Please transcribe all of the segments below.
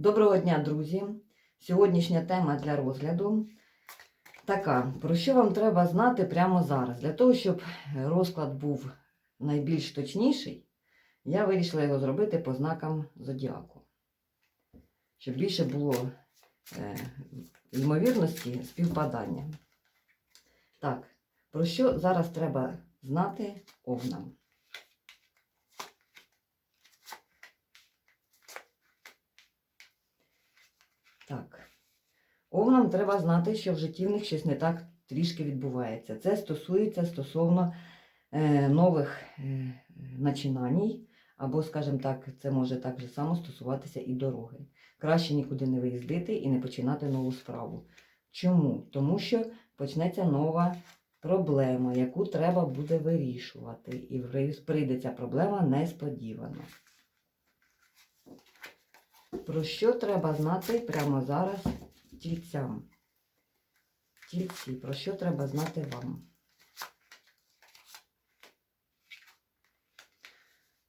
Доброго дня, друзі! Сьогоднішня тема для розгляду така: про що вам треба знати прямо зараз? Для того, щоб розклад був найбільш точніший, я вирішила його зробити по знакам зодіаку. Щоб більше було е, ймовірності співпадання. Так, про що зараз треба знати овнам? Так. Овнам треба знати, що в житті в них щось не так трішки відбувається. Це стосується стосовно е, нових е, начинаній, або, скажімо так, це може так же само стосуватися і дороги. Краще нікуди не виїздити і не починати нову справу. Чому? Тому що почнеться нова проблема, яку треба буде вирішувати. І прийде ця проблема несподівано. Про що треба знати прямо зараз тільцям? Тільці, про що треба знати вам?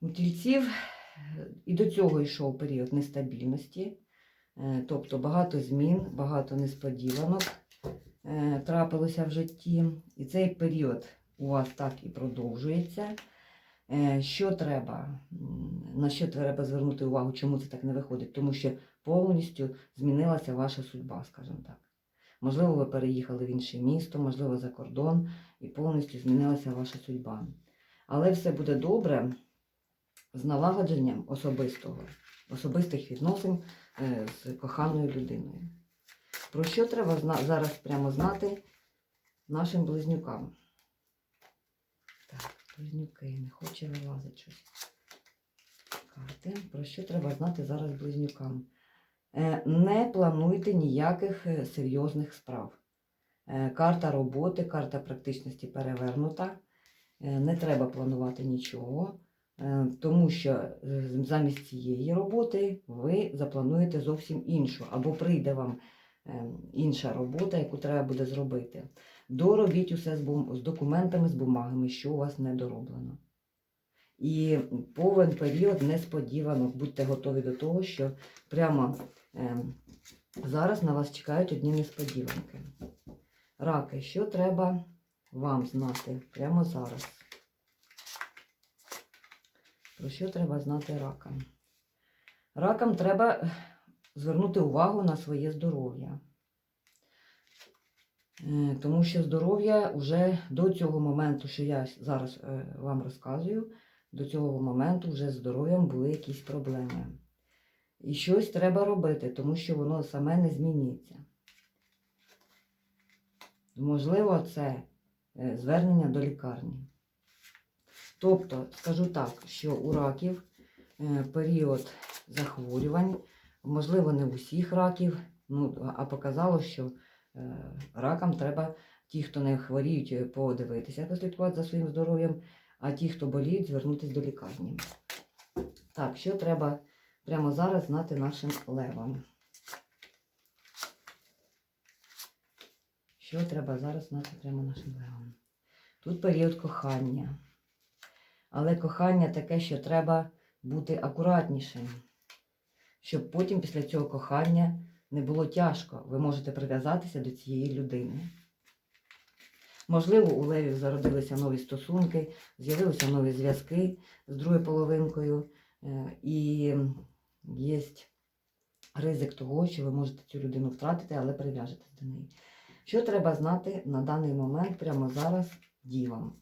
У тільців е, і до цього йшов період нестабільності, е, тобто багато змін, багато несподіванок е, трапилося в житті. І цей період у вас так і продовжується. Е, Що треба? На що треба звернути увагу, чому це так не виходить? Тому що повністю змінилася ваша судьба, скажімо так. Можливо, ви переїхали в інше місто, можливо, за кордон, і повністю змінилася ваша судьба. Але все буде добре з налагодженням особистого, особистих відносин е, з коханою людиною. Про що треба зараз прямо знати нашим близнюкам? Близнюки, не хоче вилазити щось. Карти. Про що треба знати зараз близнюкам? Е, Не плануйте ніяких е, серйозних справ. Е, Карта роботи, карта практичності перевернута. Не треба планувати нічого, тому що замість цієї роботи ви заплануєте зовсім іншу, або прийде вам е, інша робота, яку треба буде зробити. Доробіть усе з, документами, з бумагами, що у вас не дороблено. І повен період несподіванок. Будьте готові до того, що прямо ем, зараз на вас чекають одні несподіванки. Раки, що треба вам знати прямо зараз? Про що треба знати ракам? Ракам треба звернути увагу на своє здоров'я. Е, Тому що здоров'я вже до цього моменту, що я зараз е, вам розказую, до цього моменту вже з здоров'ям були якісь проблеми. І щось треба робити, тому що воно саме не зміниться. Можливо, це е, звернення до лікарні. Тобто, скажу так, що у раків період захворювань, можливо, не в усіх раків, ну, а показало, що е, ракам треба, ті, хто не хворіють, е, подивитися, послідкувати за своїм здоров'ям, а ті, хто боліють, звернутися до лікарні. Так, що треба прямо зараз знати нашим левам? Що треба зараз знати прямо нашим левам? Тут період кохання. Але кохання таке, що треба бути акуратнішим, щоб потім після цього кохання не було тяжко. Ви можете прив'язатися до цієї людини. Можливо, у Левів зародилися нові стосунки, з'явилися нові зв'язки з другою половинкою, е, і є ризик того, що ви можете цю людину втратити, але прив'яжетесь до неї. Що треба знати на даний момент, прямо зараз, дівам?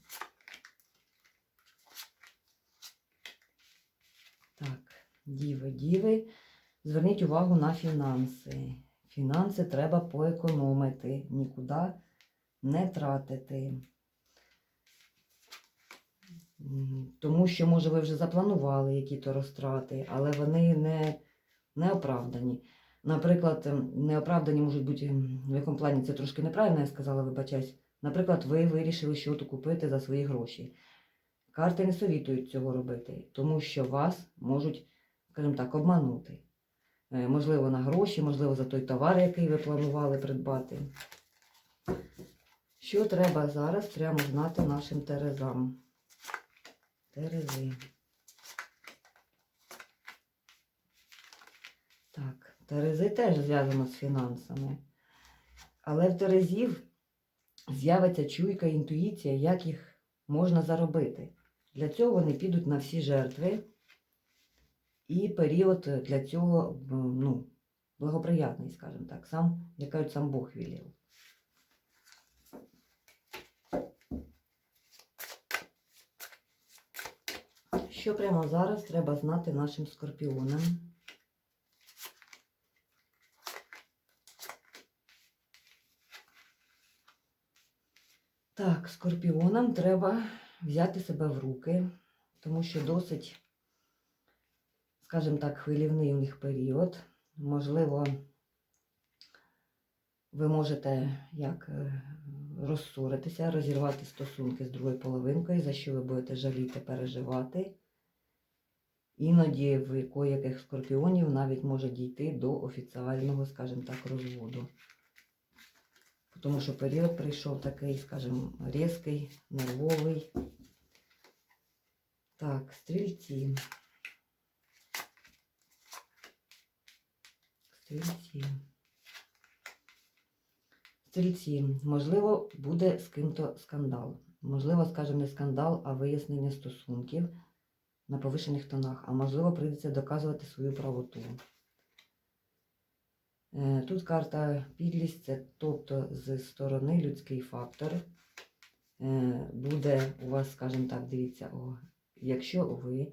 Так, діви, діви. Зверніть увагу на фінанси. Фінанси треба поекономити, нікуди не тратити. Тому що, може, ви вже запланували які-то розтрати, але вони не, не оправдані. Наприклад, ем, неоправдані можуть бути, в якому плані це трошки неправильно, я сказала, вибачаюсь. Наприклад, ви вирішили щось купити за свої гроші. Карти не совітують цього робити, тому що вас можуть, скажімо так, обманути. Е, Можливо, на гроші, можливо, за той товар, який ви планували придбати. Що треба зараз прямо знати нашим терезам? Терези. Так, Терези теж зв'язано з фінансами. Але в Терезів з'явиться чуйка, інтуїція, як їх можна заробити. Для цього вони підуть на всі жертви. І період для цього ну, благоприятний, скажімо так, сам, як кажуть, сам Бог вілів. Що прямо зараз треба знати нашим скорпіонам? Так, скорпіонам треба взяти себе в руки, тому що досить, скажімо так, хвилівний у них період. Можливо, ви можете як е, розсоритися, розірвати стосунки з другою половинкою, за що ви будете жаліти, переживати. Іноді в яких скорпіонів навіть може дійти до офіціального, скажімо так, розводу. Тому що період прийшов такий, скажімо, різкий, нервовий. Так, стрільці. Стрільці. Стрільці. Можливо, буде з ким-то скандал. Можливо, скажімо, не скандал, а вияснення стосунків на повишених тонах. А можливо, прийдеться доказувати свою правоту. Е, Тут карта підлість, це тобто з сторони людський фактор. Е, Буде у вас, скажімо так, дивіться, о, якщо ви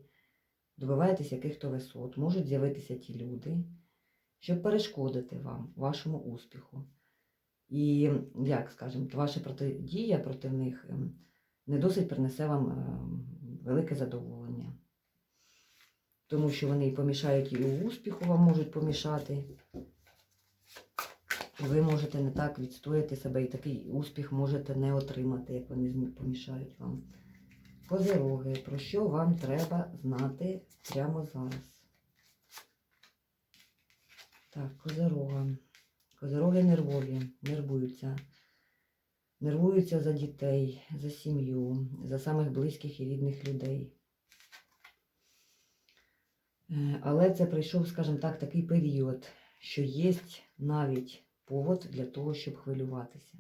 добиваєтесь яких-то висот, можуть з'явитися ті люди, щоб перешкодити вам, вашому успіху. І, як скажімо, ваша протидія проти них ем, не досить принесе вам ем, велике задоволення. Тому що вони і помішають і у успіху вам можуть помішати. Ви можете не так відстояти себе, і такий успіх можете не отримати, як вони помішають вам. Козироги, про що вам треба знати прямо зараз? Так, козирога. Козироги нервові, нервуються. Нервуються за дітей, за сім'ю, за самих близьких і рідних людей. Е, Але це прийшов, скажімо так, такий період, що є навіть повод для того, щоб хвилюватися.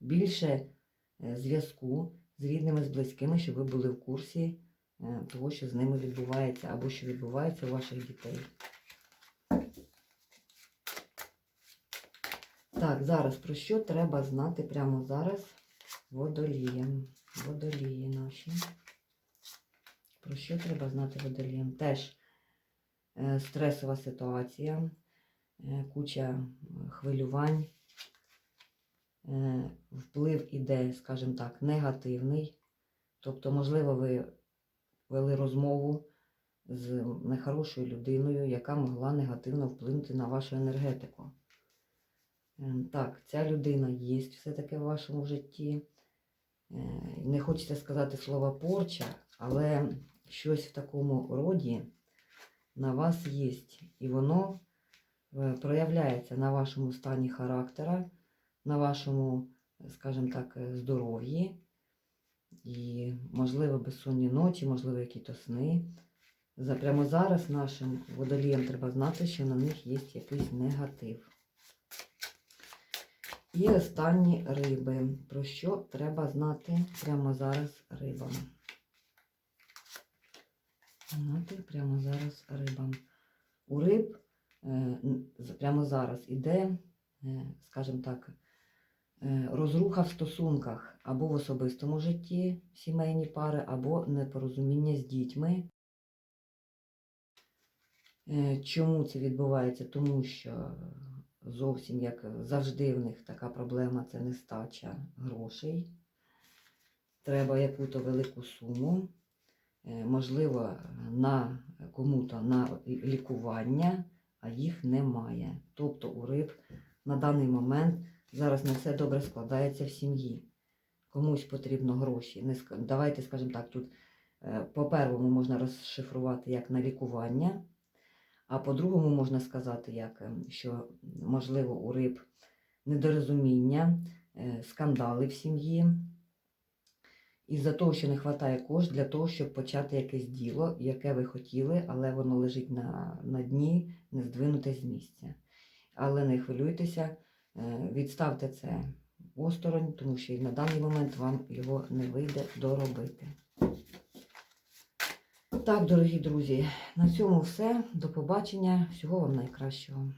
Більше е, зв'язку з рідними, з близькими, щоб ви були в курсі е, того, що з ними відбувається, або що відбувається у ваших дітей. Так, зараз про що треба знати прямо зараз водоліям. Водолії наші. Про що треба знати водоліям? Теж е, стресова ситуація, е, куча хвилювань, е, вплив іде, скажімо так, негативний. Тобто, можливо, ви вели розмову з нехорошою людиною, яка могла негативно вплинути на вашу енергетику. Ем, Так, ця людина є все-таки в вашому житті. Е, Не хочеться сказати слово порча, але щось в такому роді на вас є. І воно е, проявляється на вашому стані характера, на вашому, скажімо так, е, здоров'ї. І, можливо, безсонні ночі, можливо, якісь сни. За, прямо зараз нашим водоліям треба знати, що на них є якийсь негатив. І останні риби. Про що треба знати прямо зараз рибам? Знати прямо зараз рибам. У риб е, прямо зараз іде, е, скажімо так, е, розруха в стосунках або в особистому житті сімейні пари, або непорозуміння з дітьми. Чому це відбувається? Тому що зовсім як завжди в них така проблема це нестача грошей. Треба яку-то велику суму, е, можливо, на кому-то на лікування, а їх немає. Тобто у риб на даний момент зараз не все добре складається в сім'ї. Комусь потрібно гроші. Давайте, скажімо так, тут е, по-первому можна розшифрувати як на лікування. А по-другому можна сказати, як, ем, що можливо у риб недорозуміння, е, скандали в сім'ї. із-за того, що не вистачає коштів для того, щоб почати якесь діло, яке ви хотіли, але воно лежить на, на дні, не здвинуте з місця. Але не хвилюйтеся, е, відставте це осторонь, тому що і на даний момент вам його не вийде доробити. Так, дорогі друзі, на цьому все. До побачення. Всього вам найкращого.